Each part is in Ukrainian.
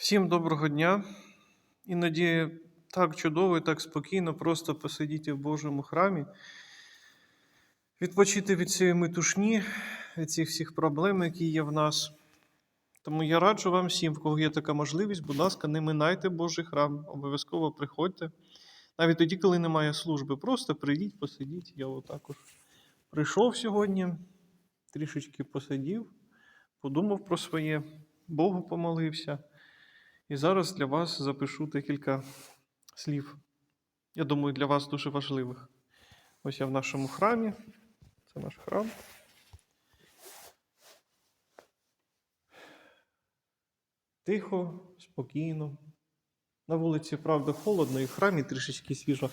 Всім доброго дня. Іноді так чудово і так спокійно просто посидіти в Божому храмі, відпочити від цієї метушні, від цих всіх проблем, які є в нас. Тому я раджу вам всім, в кого є така можливість, будь ласка, не минайте Божий храм, обов'язково приходьте. Навіть тоді, коли немає служби, просто прийдіть, посидіть. Я отакож прийшов сьогодні, трішечки посидів, подумав про своє, Богу помолився. І зараз для вас запишу декілька слів. Я думаю, для вас дуже важливих. Ось я в нашому храмі. Це наш храм. Тихо, спокійно. На вулиці, правда, холодно і в храмі трішечки свіжо.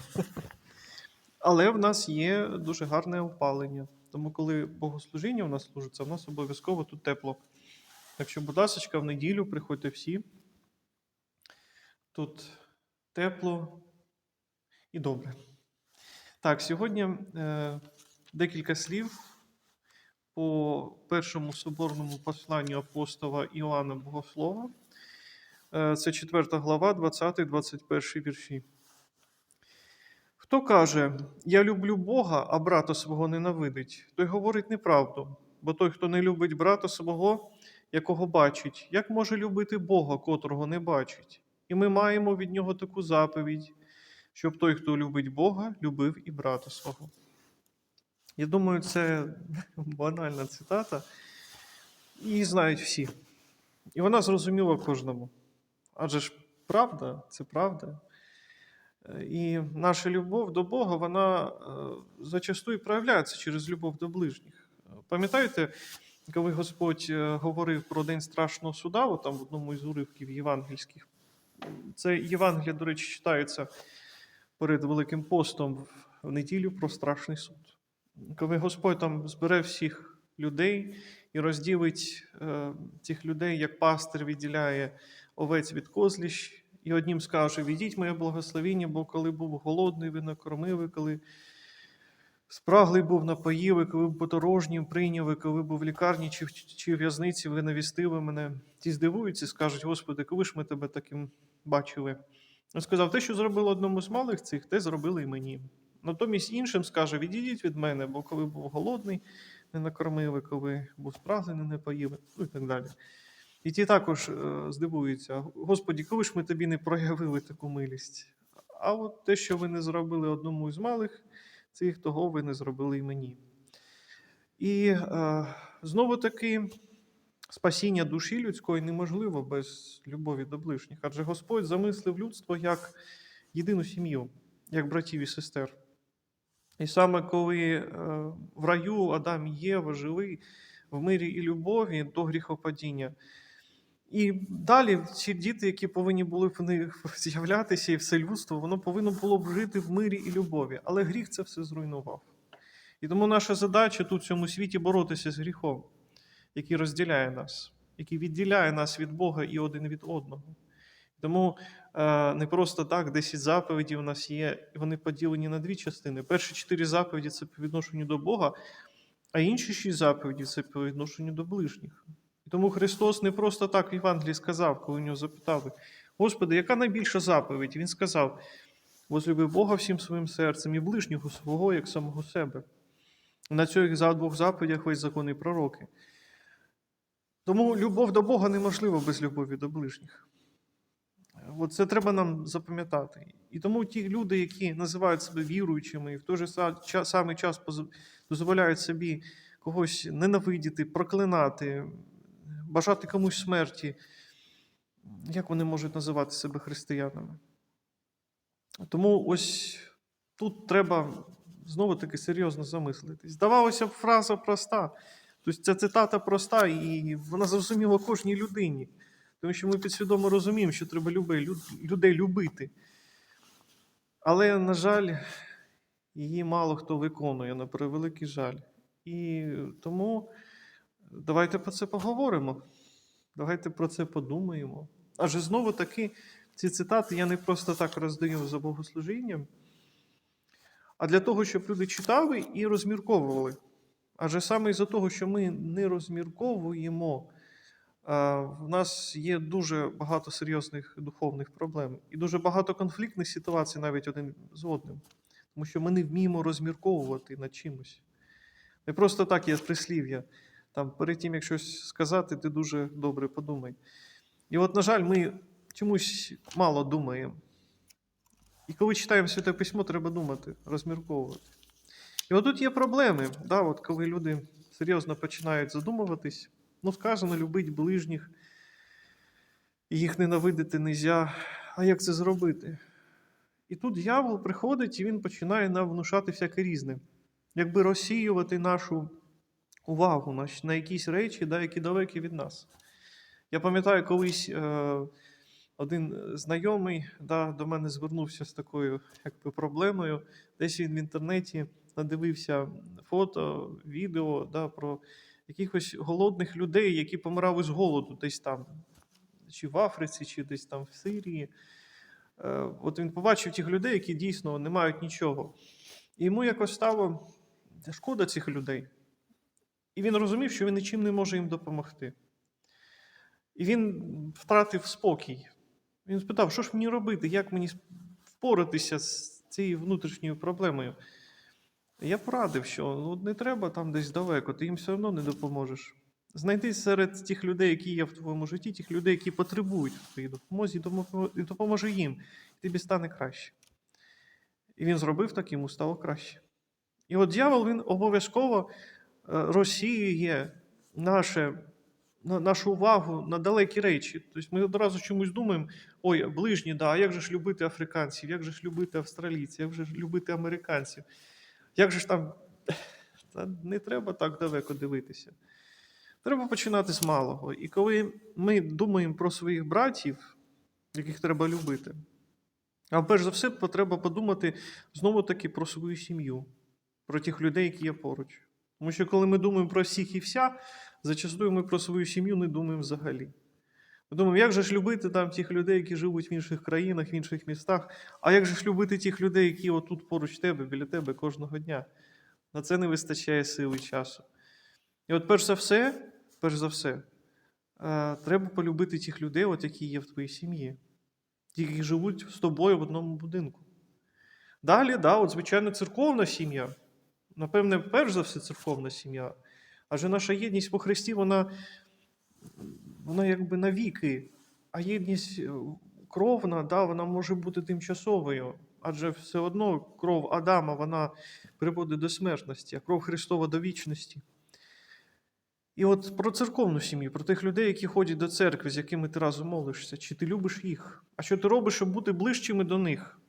Але в нас є дуже гарне опалення. Тому, коли богослужіння в нас служиться, в нас обов'язково тут тепло. Так що, будь ласка, в неділю приходьте всі. Тут тепло і добре. Так, сьогодні е, декілька слів по першому соборному посланню апостола Іоанна Богослова. Е, це 4 глава, 20-21 вірші. Хто каже, я люблю Бога, а брата свого ненавидить, той говорить неправду, бо той, хто не любить брата свого, якого бачить, як може любити Бога, котрого не бачить? І ми маємо від нього таку заповідь, щоб той, хто любить Бога, любив і брата свого. Я думаю, це банальна цитата, її знають всі. І вона зрозуміла кожному. Адже ж правда, це правда. І наша любов до Бога, вона е, зачасту і проявляється через любов до ближніх. Пам'ятаєте, коли Господь е, говорив про День страшного суда, там в одному із уривків євангельських, це Євангелія, до речі, читається перед Великим постом в неділю про страшний суд. Коли Господь там збере всіх людей і розділить е, цих людей, як пастир відділяє овець від козліщ, і однім скаже: Відіть моє благословіння, бо коли був голодний, ви накормили, коли спраглий був напоїли, коли був подорожнім, прийняли, коли був в лікарні чи в, в'язниці, ви навістили мене. Ті здивуються і скажуть: Господи, коли ж ми тебе таким бачили? Він сказав: те, що зробили одному з малих цих, те зробили і мені. Натомість іншим скаже: відійдіть від мене, бо коли був голодний, не накормили, коли був спраглий, не напоїли, ну і так далі. І ті також е, здивуються: Господі, коли ж ми тобі не проявили таку милість? А от те, що ви не зробили одному із малих, цих того ви не зробили і мені. І е, знову таки, спасіння душі людської неможливо без любові до ближніх, адже Господь замислив людство як єдину сім'ю, як братів і сестер. І саме коли е, в раю Адам і Єва жили в мирі і любові до гріхопадіння. І далі ці діти, які повинні були в них з'являтися, і все людство, воно повинно було б жити в мирі і любові. Але гріх це все зруйнував. І тому наша задача тут в цьому світі боротися з гріхом, який розділяє нас, який відділяє нас від Бога і один від одного. Тому е, не просто так, 10 заповідей у нас є, і вони поділені на дві частини. Перші чотири заповіді це по відношенню до Бога, а інші шість заповіді це по відношенню до ближніх. І тому Христос не просто так в Євангелії сказав, коли у нього запитали: Господи, яка найбільша заповідь? Він сказав: возлюби Бога всім своїм серцем і ближнього свого, як самого себе. На цих двох заповідях весь закон і пророки. Тому любов до Бога неможлива без любові до ближніх. От це треба нам запам'ятати. І тому ті люди, які називають себе віруючими, і в той же самий час дозволяють собі когось ненавидіти, проклинати, бажати комусь смерті, як вони можуть називати себе християнами? Тому ось тут треба знову таки серйозно замислитись. Здавалося б, фраза проста. Тобто ця цитата проста, і вона зрозуміла кожній людині. Тому що ми підсвідомо розуміємо, що треба людей любити. Але, на жаль, її мало хто виконує, на превеликий жаль. І тому давайте про це поговоримо. Давайте про це подумаємо. Адже знову таки, ці цитати я не просто так роздаю за богослужінням, а для того, щоб люди читали і розмірковували. Адже саме із-за того, що ми не розмірковуємо В нас є дуже багато серйозних духовних проблем і дуже багато конфліктних ситуацій навіть один з одним, тому що ми не вміємо розмірковувати над чимось. Не просто так є прислів'я. Там, перед тим, як щось сказати, ти дуже добре подумай. І от, на жаль, ми чомусь мало думаємо. І коли читаємо Святе Письмо, треба думати, розмірковувати. І от тут є проблеми, да, от коли люди серйозно починають задумуватись, ну, сказано, любить ближніх, їх ненавидити нельзя. А як це зробити? І тут дьявол приходить і він починає нам внушати всяке різне, якби розсіювати нашу увагу на, на якісь речі, да, які далекі від нас. Я пам'ятаю, колись е, один знайомий да, до мене звернувся з такою якби, проблемою. Десь він в інтернеті надивився фото, відео да, про якихось голодних людей, які помирали з голоду десь там, чи в Африці, чи десь там в Сирії. Е, От він побачив тих людей, які дійсно не мають нічого. І йому якось стало шкода цих людей. І він розумів, що він нічим не може їм допомогти. І він втратив спокій. Він спитав, що ж мені робити, як мені впоратися з цією внутрішньою проблемою. Я порадив, що ну, не треба там десь далеко, ти їм все одно не допоможеш. Знайди серед тих людей, які є в твоєму житті, тих людей, які потребують в твоїй допомозі, і допоможи їм, і тобі стане краще. І він зробив так, йому стало краще. І от дьявол він обов'язково розсіює наше, на, нашу увагу на далекі речі. Тобто ми одразу чомусь думаємо: ой, ближні, да, а як же ж любити африканців, як же ж любити австралійців, як же ж любити американців? Як же ж там. Та не треба так далеко дивитися. Треба починати з малого. І коли ми думаємо про своїх братів, яких треба любити, а перш за все, треба подумати знову таки про свою сім'ю, про тих людей, які є поруч. Тому що коли ми думаємо про всіх і вся, зачастую ми про свою сім'ю не думаємо взагалі. Ми думаємо, як же ж любити там тих людей, які живуть в інших країнах, в інших містах, а як же ж любити тих людей, які отут поруч тебе, біля тебе кожного дня. На це не вистачає сили і часу. І от перш за все, перш за все, е, треба полюбити тих людей, от які є в твоїй сім'ї, ті, які живуть з тобою в одному будинку. Далі, да, от, звичайно, церковна сім'я. Напевне, перш за все, церковна сім'я. Адже наша єдність по Христі, вона, вона якби навіки. А єдність е, кровна, да, вона може бути тимчасовою. Адже все одно кров Адама вона приводить до смертності, а кров Христова до вічності. І от про церковну сім'ю, про тих людей, які ходять до церкви, з якими ти разом молишся, чи ти любиш їх? А що ти робиш, щоб бути ближчими до них?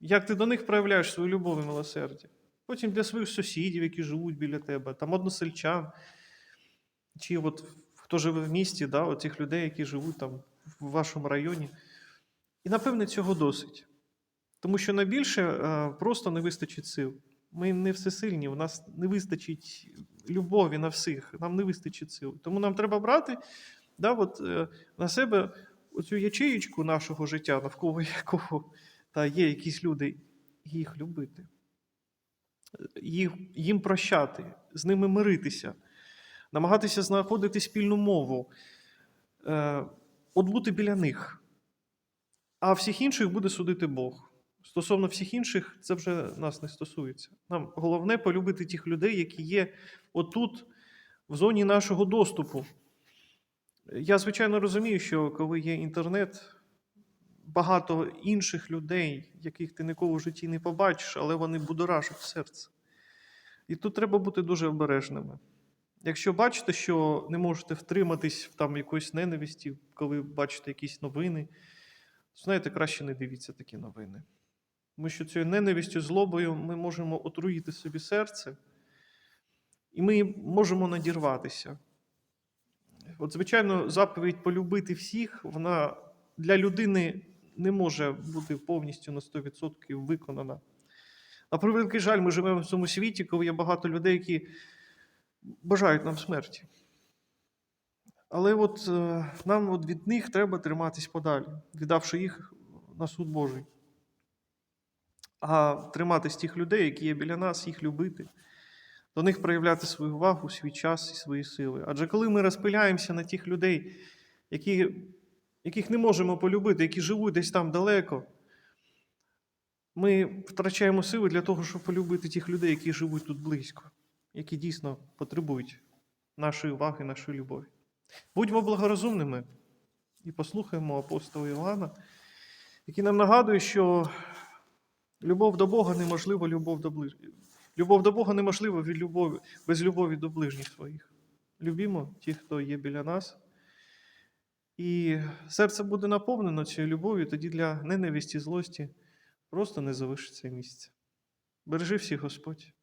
Як ти до них проявляєш свою любов і милосердя? Потім для своїх сусідів, які живуть біля тебе, там односельчан, чи от хто живе в місті, да, от людей, які живуть там в вашому районі. І напевне цього досить. Тому що на більше е, просто не вистачить сил. Ми не всесильні, у нас не вистачить любові на всіх, нам не вистачить сил. Тому нам треба брати да, от, е, на себе оцю ячеєчку нашого життя, навколо якого та, є якісь люди, і їх любити, їх, їм прощати, з ними миритися, намагатися знаходити спільну мову, е, от бути біля них. А всіх інших буде судити Бог. Стосовно всіх інших, це вже нас не стосується. Нам головне полюбити тих людей, які є отут, в зоні нашого доступу. Я, звичайно, розумію, що коли є інтернет, багато інших людей, яких ти ніколи в житті не побачиш, але вони будоражать серце. І тут треба бути дуже обережними. Якщо бачите, що не можете втриматись в там якоїсь ненависті, коли бачите якісь новини, знаєте, краще не дивіться такі новини. Тому що цією ненавистю, злобою ми можемо отруїти собі серце, і ми можемо надірватися. От, звичайно, заповідь полюбити всіх, вона для людини не може бути повністю на 100% виконана. На превеликий жаль, ми живемо в цьому світі, коли є багато людей, які бажають нам смерті. Але от е, нам от від них треба триматись подалі, віддавши їх на суд Божий. А триматись тих людей, які є біля нас, їх любити, до них проявляти свою увагу, свій час і свої сили. Адже коли ми розпиляємося на тих людей, які, яких не можемо полюбити, які живуть десь там далеко. Ми втрачаємо сили для того, щоб полюбити тих людей, які живуть тут близько, які дійсно потребують нашої уваги, нашої любові. Будьмо благорозумними і послухаємо апостола Іоанна, який нам нагадує, що любов до Бога неможлива, любов до ближ... любов до Бога неможлива від любові, без любові до ближніх своїх. Любімо тих, хто є біля нас. І серце буде наповнено цією любов'ю, тоді для ненависті, злості просто не залишиться місця. Бережи всіх Господь.